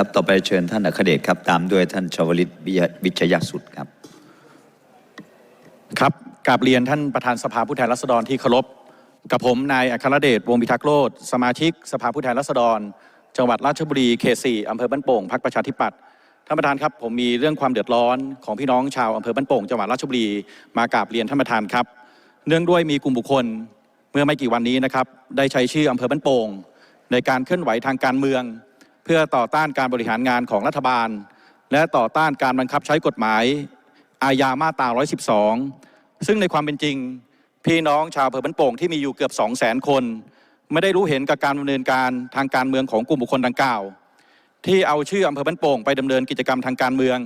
ครับต่อไปเชิญท่านอัครเดชครับ ตามด้วยท่านชวลิตวิยวิชยสุดครับ ครับกราบเรียนท่านประธานสภาผู้แทนราษฎรที่เคารพกับผมนายอัครเดชวงพิทักษ์โลดสมาชิก สภาผู้แทนราษฎร จังหวัดราชบุรีเขตสี่อำเภอบ้านโป่งพรรคประชาธิปัตย์ท่านประธานครับผมมีเรื่องความเดือดร้อนของพี่น้องชาวอำเภอบ้านโป่งจังหวัดราชบุรีมากราบเรียนท่านประธานครับ เนื่องด้วยมีกลุ่มบุคคลเมื่อไม่กี่วันนี้นะครับได้ใช้ชื่ออำเภอบ้านโป่งในการเคลื่อนไหวทางการเมือง พื่อต่อต้านการบริหารงานของรัฐบาล และต่อต้านการบังคับใช้กฎหมาย อาญามาตรา 112 ซึ่งในความเป็นจริง พี่น้องชาวอำเภอบ้านโป่งที่มีอยู่เกือบ 2 0 0 0 0 0 คน ไม่ได้รู้เห็นกับการดำเนินการทางการเมืองของกลุ่มบุคคลดังกล่าว ที่เอาชื่ออำเภอบ้านโป่งไปดำเนินกิจกรรมทางการเมือง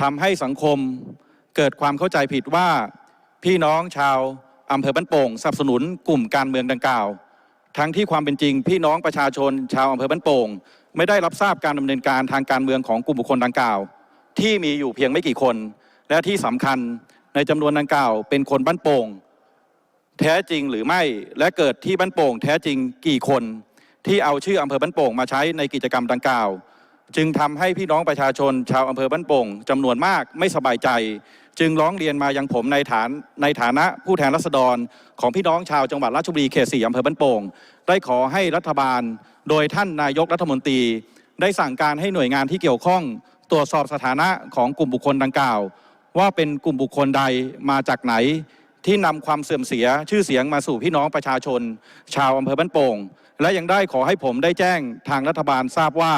ทำให้สังคมเกิดความเข้าใจผิดว่า พี่น้องชาวอำเภอบ้านโป่งสนับสนุนกลุ่มการเมืองดังกล่าว ทั้งที่ความเป็นจริง พี่น้องประชาชนชาวอำเภอบ้านโป่ง ไม่ได้รับทราบการดำเนินการทางการเมืองของกลุ่มบุคคลดังกล่าว ที่มีอยู่เพียงไม่กี่คน และที่สำคัญในจำนวนดังกล่าว เป็นคนบ้านโป่งแท้จริงหรือไม่และเกิดที่บ้านโป่งแท้จริงกี่คน ที่เอาชื่ออำเภอบ้านโป่งมาใช้ในกิจกรรมดังกล่าว จึงทำให้พี่น้องประชาชน ชาวอำเภอบ้านโป่งจำนวนมากไม่สบายใจ จึงร้องเรียนมายังผมในฐานในฐานะผู้แทนรัษฎร ของพี่น้องชาวจังหวัดราชบุรีเขตสี่อำเภอบ้านโป่งได้ขอให้รัฐบาล โดยท่านนายกรัฐมนตรี ได้สั่งการให้หน่วยงานที่เกี่ยวข้อง ตรวจสอบสถานะของกลุ่มบุคคลดังกล่าว ว่าเป็นกลุ่มบุคคลใดมาจากไหน ที่นำความเสื่อมเสียชื่อเสียงมาสู่พี่น้องประชาชน ชาวอำเภอบ้านโป่ง และยังได้ขอให้ผมได้แจ้งทางรัฐบาลทราบว่า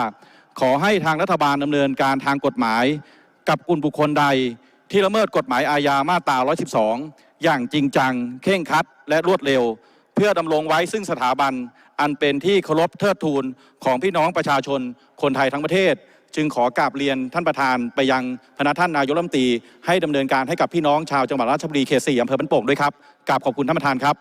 ขอให้ทางรัฐบาลดำเนินการทางกฎหมาย กับกลุ่มบุคคลใด ที่ละเมิดกฎหมายอาญามาตรา 112 อย่างจริงจัง เข่งคัดและรวดเร็ว เพื่อดำรงไว้ซึ่งสถาบัน อันเป็นที่เคารพเทิดทูนของพี่น้องประชาชนคนไทยทั้งประเทศ จึงขอกราบเรียนท่านประธานไปยังพนักท่านนายกรัฐมนตรีให้ดำเนินการให้กับพี่น้องชาวจังหวัดราชบุรีเขตสี่อำเภอบ้านโป่งด้วยครับกราบขอบคุณท่านประธานครับ